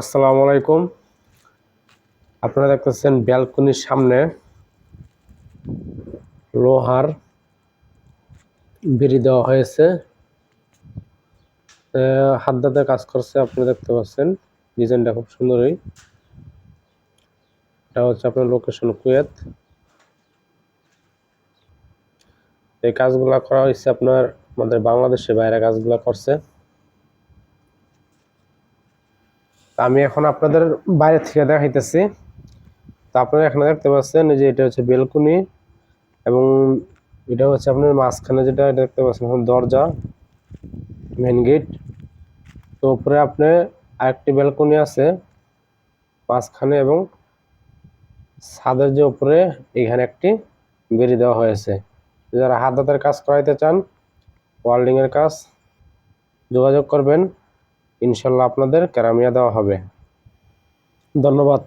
আসসালামু আলাইকুম। আপনারা দেখতেছেন ব্যালকনির সামনে লোহার বিড়ি দেওয়া হয়েছে। হাত দাতে কাজ করছে আপনারা দেখতে পাচ্ছেন। ডিজাইনটা খুব সুন্দরই। এটা হচ্ছে আপনার লোকেশন কুয়েত। এই কাজগুলা করা হয়েছে আপনার আমাদের বাংলাদেশে বাইরে কাজগুলা করছে তা আমি এখন আপনাদের বাইরে থেকে দেখাইতেছি। তা আপনারা এখানে দেখতে পাচ্ছেন যে এটা হচ্ছে বেলকুনি এবং এটা হচ্ছে আপনার মাঝখানে যেটা এটা দেখতে পাচ্ছেন এখন দরজা মেন গেট তো উপরে আপনি আরেকটি বেলকুনি আছে মাঝখানে এবং ছাদের যে উপরে এখানে একটি বেরিয়ে দেওয়া হয়েছে। যারা হাত হাতের কাজ করাইতে চান ওয়ার্ল্ডিংয়ের কাজ, যোগাযোগ করবেন। ইনশাল্লাহ আপনাদের ক্যারামিয়া দেওয়া হবে। ধন্যবাদ।